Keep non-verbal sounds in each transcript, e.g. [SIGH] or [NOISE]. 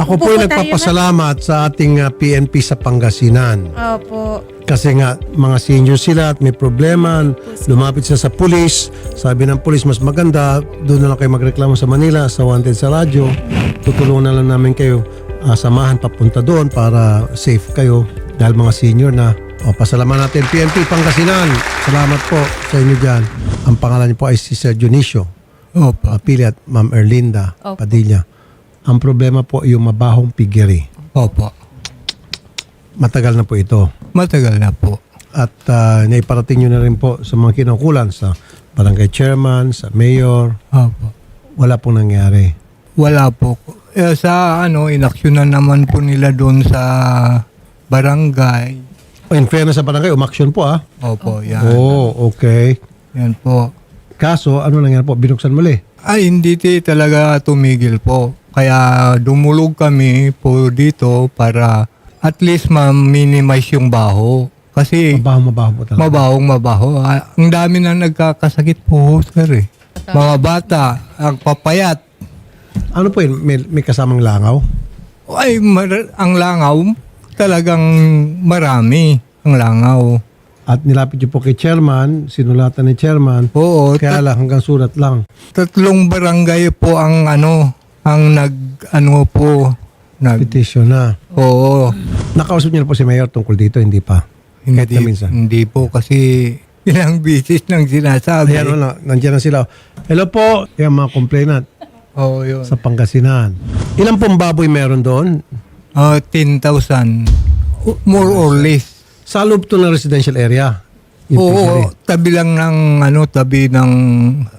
Ako po ay nagpapasalamat sa ating ah, PNP sa Pangasinan. Opo. Kasi nga, mga senior sila at may problema, lumapit sila sa pulis. Sabi ng pulis, mas maganda, doon na lang kayo magreklamo sa Manila, sa Wanted sa radyo. Tutulungan na lang namin kayo, ah, samahan papunta doon para safe kayo dahil mga senior na. O, pasalamat natin, PNP Pangasinan. Salamat po sa inyo dyan. Ang pangalan niyo po ay si Sir Dionisio. Opo. Papili at Ma'am Erlinda Opo. Padilla. Ang problema po yung mabahong pigiri. Opo. Matagal na po ito. Matagal na po. At uh, naiparating nyo na rin po sa mga kinukulan sa barangay chairman, sa mayor. Opo. Wala pong nangyari. Wala po. Eh, sa ano, inaksyonan naman po nila doon sa barangay. In fairness sa barangay, umaksyon po ah. Opo, yan. Oh, okay. Yan po. Kaso, ano nangyari po? Binuksan muli. Ay, hindi ti talaga tumigil po. Kaya dumulog kami po dito para at least ma-minimize yung baho. Kasi Mabaho, mabaho po talaga. mabahong mabaho. Ah, Ang dami na nagkakasakit po, sir eh. Mga bata, ang papayat. ano po yun? May, may kasamang langaw? Ay, mar- ang langaw, talagang marami ang langaw. At nilapit nyo po kay chairman, sinulatan ni chairman. Oo, Kaya lang, hanggang sulat lang. tatlong barangay po ang ano, ang nag, ano po, nag, Petition na. oo. Nakausap niyo na po si Mayor tungkol dito, hindi pa. Kahit na Hindi, minsan. hindi po kasi ilang [LAUGHS] bisis nang sinasabi. Ayan, wala. Nandiyan na sila. Hello po. Yan mga complainant Oo, yun. sa Pangasinan. Ilan pong baboy meron doon? Ah, 10,000. More or less. Sa loob to ng residential area. Yung Oo, piggery. tabi lang ng ano, tabi ng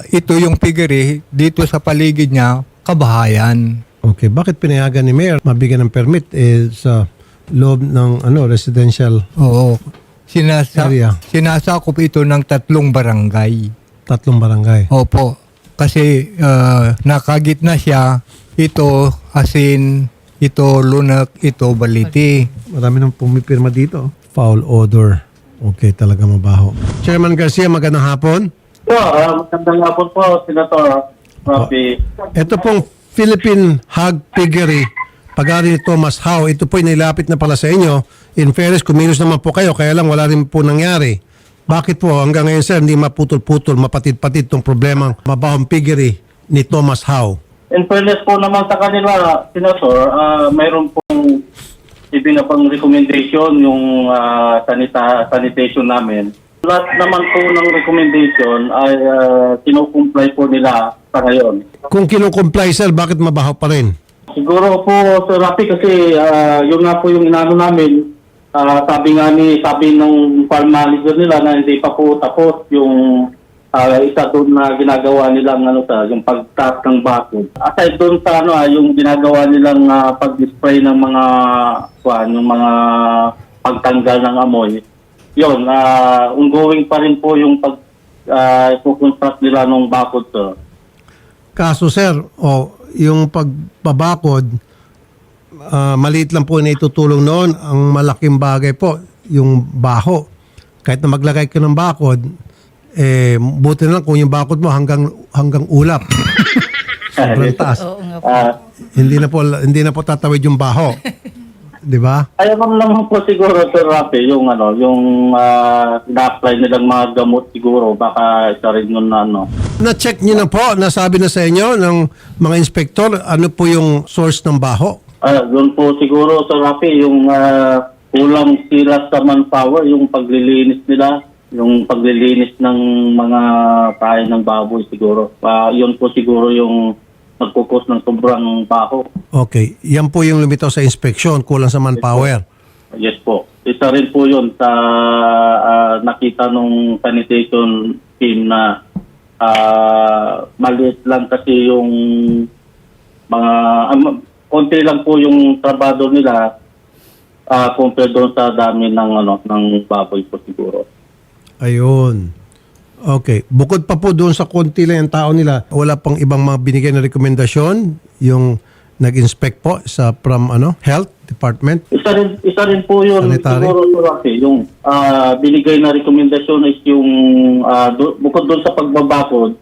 ito yung piggery dito sa paligid niya, kabahayan. Okay, bakit pinayagan ni Mayor mabigyan ng permit eh, sa loob ng ano residential Oo. Sinasa Area. sinasakop ito ng tatlong barangay. tatlong barangay? Opo. Kasi ah, nakagitna siya, ito asin, ito lunak, ito baliti. Marami nang pumipirma dito. Foul odor. Okay, talaga mabaho. Chairman Garcia, magandang hapon. Po, uh, magandang hapon po, Senator Rafi. Ito pong Philippine Hog Piggery, pag-ari ni Thomas Howe, ito po nilapit na pala sa inyo. In fairness, kumilos naman po kayo, kaya lang wala rin po nangyari. Bakit po hanggang ngayon sir, hindi maputol-putol, mapatid-patid itong problemang mabahong piggery ni Thomas Howe? In fairness po naman sa kanila, Senator, uh, mayroon pong ibig na pang recommendation yung ah, sanita, sanitation namin. Lahat naman po ng recommendation ay uh, kinukumply po nila sa ngayon. Kung kinukomply sir, bakit mabaho pa rin? Siguro po, Sir Rafi, kasi ah, yun nga po yung inano namin. Ah, sabi nga ni, sabi ng farm manager nila na hindi pa po tapos yung ah, isa doon na ginagawa nilang ano sa yung pagtat ng bakod. Aside doon sa ano ah, yung ginagawa nilang ah, pag-spray ng mga kuan, yung mga pagtanggal ng amoy. Yun, ah, ongoing pa rin po yung pag uh, construct nila ng bakod sir. Kaso sir, o yung pagbabakod, ah, maliit lang po na itutulong noon. Ang malaking bagay po, yung baho. Kahit na maglagay ka ng bakod, eh, buti na lang kung yung bakod mo hanggang hanggang ulap. [LAUGHS] Sobrang taas. Oo nga po. Ah, hindi na po hindi na po tatawid yung baho. [LAUGHS] 'Di ba? Ayaw naman po siguro, Sir Rafi, yung ano, yung uh, na-apply nilang mga gamot siguro, baka isa rin yun na ano. Na-check niyo na po, nasabi na sa inyo ng mga inspektor ano po yung source ng baho. Ah, doon po siguro, Sir Rafi, yung ah, kulang sila sa manpower, yung paglilinis nila, yung paglilinis ng mga tayo ng baboy siguro. Ah, yun po siguro yung nagkukos ng sobrang baho. Okay, yan po yung lumitaw sa inspeksyon, kulang sa manpower. Yes po. Isa rin po yun sa ah, nakita nung sanitation team na ah, maliit lang kasi yung mga um, konti lang po yung trabaho nila ah, compared doon sa dami ng ano ng baboy po siguro. Ayun. Okay. Bukod pa po doon sa konti lang yung tao nila, wala pang ibang mga binigay na rekomendasyon yung nag-inspect po sa from ano health department. Isa rin, isa rin po yun Sanitary? siguro Sir Rafi, yung ah, binigay na rekomendasyon is yung ah, do- bukod doon sa pagbabakod,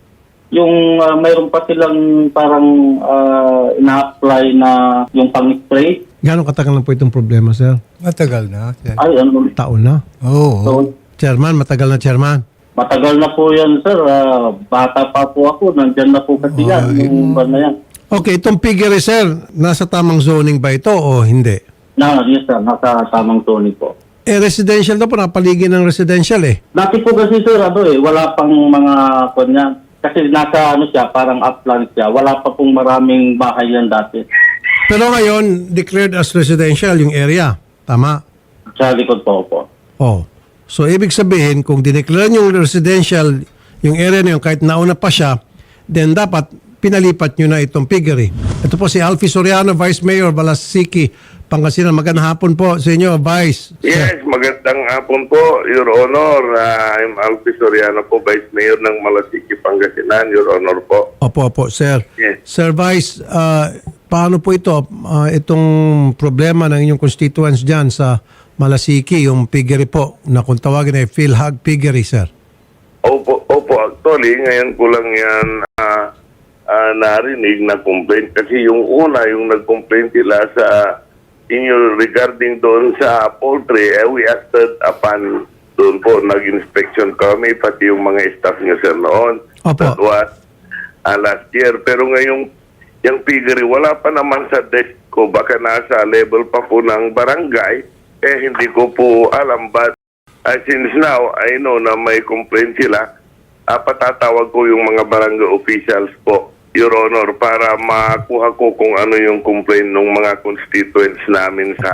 yung ah, mayroon pa silang parang ah, ina-apply na yung pang-spray. Gano'ng katagal na po itong problema, sir? Matagal na. sir. Ay, ano, Taon na. Oo. so, Chairman, matagal na chairman. Matagal na po yan, sir. Ah, bata pa po ako. Nandyan na po kasi yan. Yung ban na yan. Okay, itong figure, sir, nasa tamang zoning ba ito o hindi? Na, yes, sir. Nasa tamang Tony po. Eh, residential na po, napaligid ng residential eh. Dati po kasi sir, ano eh, wala pang mga kanya. Kasi nasa ano siya, parang upland siya. Wala pa pong maraming bahay yan dati. Pero ngayon, declared as residential yung area. Tama? Sa likod po po. Oh. So, ibig sabihin, kung dineclare yung residential, yung area na yun, kahit nauna pa siya, then dapat pinalipat nyo na itong piggery. Ito po si Alfie Soriano, Vice Mayor, Balasiki, Pangasinan. Magandang hapon po sa inyo, Vice. Yes, magandang hapon po, Your Honor. Ah, I'm Alfie Soriano po, Vice Mayor ng Malasiki, Pangasinan, Your Honor po. Opo, opo, sir. Yes. Sir Vice, ah, paano po ito, ah, itong problema ng inyong constituents dyan sa Malasiki, yung piggery po, na kung tawagin ay PhilHag piggery, sir? Opo, opo, actually, ngayon ko lang yan ah, ah, narinig na complaint. Kasi yung una, yung nag-complaint sila sa inyo regarding doon sa poultry, eh, we acted upon doon po, nag-inspection kami, pati yung mga staff niyo, sir, noon. Opo. That was ah, last year. Pero ngayong yung piggery, wala pa naman sa desk ko. Baka nasa level pa po ng barangay. Eh, hindi ko po alam. But ah, since now, I know na may complaint sila, ah, patatawag ko yung mga barangay officials po, Your Honor, para makuha ko kung ano yung complaint ng mga constituents namin sa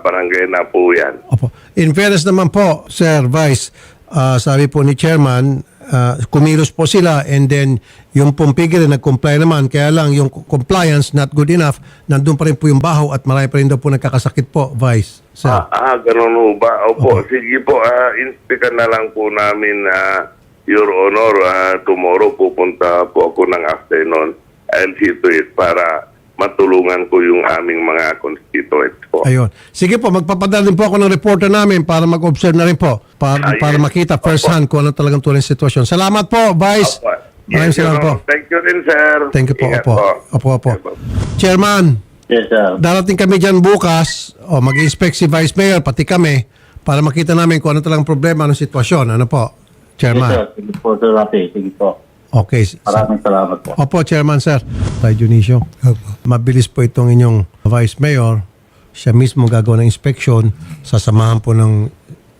barangay na po yan. Opo. In fairness naman po, Sir Vice, ah, sabi po ni Chairman, ah, kumilos po sila and then yung pong piggery nag-comply naman. Kaya lang yung compliance not good enough, nandun pa rin po yung baho at marami pa rin daw po nagkakasakit po, Vice. Sir. Ah, ah ganun ho ba? Opo, sige po, ah, inspekan na lang po namin, ah, Your Honor, ah, tomorrow pupunta po ako ng afternoon. I'll see to it para matulungan ko yung aming mga constituents po. Ayun. Sige po, magpapadala din po ako ng reporter namin para mag-observe na rin po. Para, Ah, para makita first hand kung ano talagang tunay na sitwasyon. Salamat po, Vice. Opo. Maraming Yes, salamat po. Thank you din, sir. Thank you po. Ingat Opo. Opo, opo. Opo. Chairman, Yes, sir. darating kami dyan bukas, o mag-inspect si Vice Mayor, pati kami, para makita namin kung ano talagang problema, anong sitwasyon. Ano po, Yes, sir. Chairman? Sige po, sir. Sige po. Okay. Maraming salamat po. Opo, Chairman, sir. Tayo, Dionisio. Opo. Mabilis po itong inyong Vice Mayor. Siya mismo gagawa ng inspection. Sasamahan po ng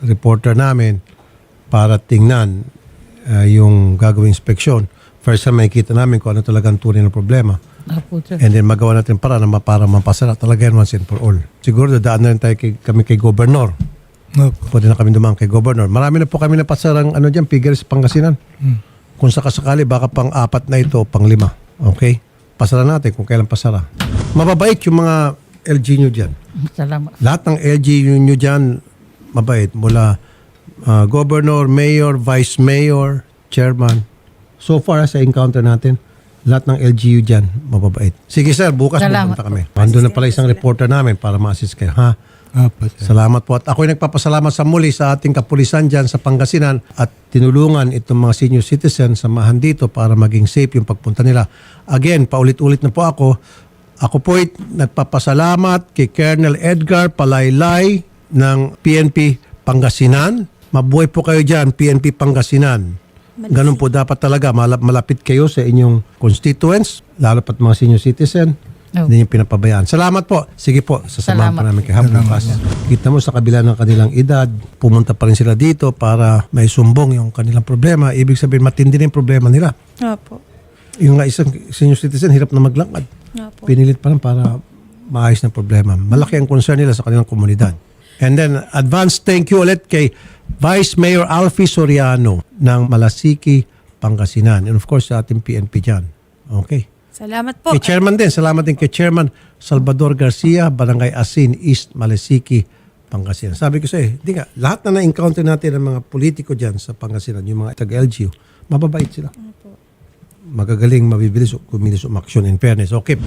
reporter namin para tingnan uh, yung gagawing inspection. First time makikita namin kung ano talagang tunay na problema. Apo, sir. And then magawa natin para na ma- para mapasara talaga yan once and for all. Siguro dadaan na rin tayo kay, kami kay Governor. Opo. Pwede na kami dumaan kay Governor. Marami na po kami napasarang ano dyan, figures sa Pangasinan. Kung sakasakali, baka pang apat na ito, pang lima. Okay? Pasara natin kung kailan pasara. Mababait yung mga LG nyo dyan. Salamat. Lahat ng LG nyo dyan, mabait. Mula ah, Governor, Mayor, Vice Mayor, Chairman. So far sa encounter natin, lahat ng LGU dyan, mababait. Sige sir, bukas Salamat pupunta kami. Ando na pala isang reporter namin para ma-assist kayo. Ha? Sir. Salamat po. At ako'y nagpapasalamat sa muli sa ating kapulisan dyan sa Pangasinan at tinulungan itong mga senior citizen samahan dito para maging safe yung pagpunta nila. Again, paulit-ulit na po ako. Ako po'y nagpapasalamat kay Colonel Edgar Palaylay ng PNP Pangasinan. Mabuhay po kayo dyan, PNP Pangasinan. Ganun po dapat talaga. Malap- Malapit kayo sa inyong constituents, lalo pat mga senior citizen. Oh. Hindi yung pinapabayaan. Salamat po. Sige po, sasamahan pa namin kay Hapon bukas. Kita mo sa kabila ng kanilang edad, pumunta pa rin sila dito para may sumbong yung kanilang problema. Ibig sabihin, matindi na yung problema nila. Opo. Yung nga isang senior citizen, hirap na maglakad. Opo. Pinilit pa lang para maayos na problema. Malaki ang concern nila sa kanilang komunidad. And then, advance thank you ulit kay Vice Mayor Alfie Soriano ng Malasiki, Pangasinan. And of course, sa ating PNP dyan. Okay. Salamat po. Kay Chairman din, salamat din kay Chairman Salvador Garcia, Barangay Asin, East Malesiki, Pangasinan. Sabi ko sa hindi nga, lahat na na-encounter natin ng mga politiko dyan sa Pangasinan, yung mga taga-LGU, mababait sila. Magagaling, mabibilis, kumilis umaksyon in fairness. Okay.